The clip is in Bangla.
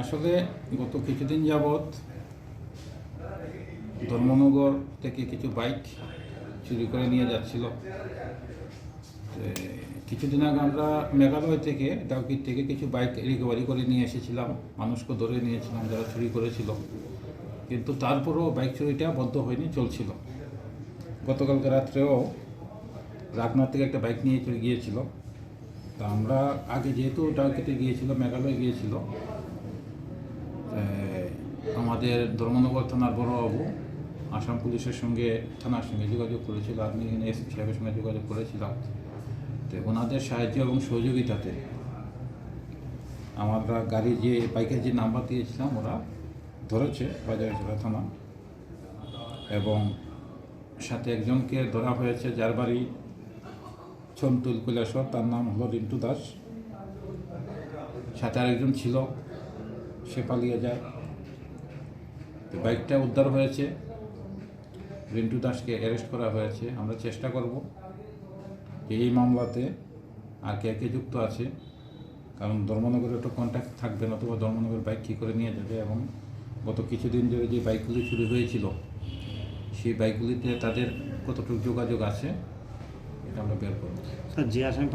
আসলে গত কিছুদিন যাবৎ ধর্মনগর থেকে কিছু বাইক চুরি করে নিয়ে যাচ্ছিল। কিছুদিন আগে আমরা মেঘালয় থেকে ডাউকির থেকে কিছু বাইক রিকভারি করে নিয়ে এসেছিলাম। মানুষকে ধরে নিয়েছিলাম যারা চুরি করেছিল। কিন্তু তারপরেও বাইক চুরিটা বন্ধ হয়নি, চলছিল। গতকালকে রাত্রেও রাগনাথ থেকে একটা বাইক নিয়ে চলে গিয়েছিল। তা আমরা আগে যেহেতু ডাউকিতে গিয়েছিল, মেঘালয় গিয়েছিল আমাদের ধর্মনগর থানার বড়বাবু, আসাম পুলিশের সঙ্গে, থানার সঙ্গে যোগাযোগ করেছিল। আমি এসপি সাহেবের সঙ্গে যোগাযোগ করেছিলাম। তো ওনাদের সাহায্য এবং সহযোগিতাতে আমরা গাড়ি যে বাইকের যে নাম্বার দিয়েছিলাম, ওরা ধরেছে বাজার জেলা থানা। এবং সাথে একজনকে ধরা হয়েছে যার বাড়ি ছন্তুল কৈলাসর তার নাম হলো রিন্টু দাস। সাথে আরেকজন ছিল সে পালিয়ে যায়। তো বাইকটা উদ্ধার হয়েছে। রিন্টু দাসকে অ্যারেস্ট করা হয়েছে। আমরা চেষ্টা করব যে এই মামলাতে আর কে কে যুক্ত আছে। কারণ ধর্মনগরের একটা কন্ট্যাক্ট থাকবে না, অথবা ধর্মনগর বাইক কী করে নিয়ে যাবে এবং গত কিছুদিন ধরে যে বাইকগুলি চুরি হয়েছিল, সেই বাইকগুলিতে তাদের কতটুকু যোগাযোগ আছে, এটা আমরা বের করব। স্যার, যে আসামি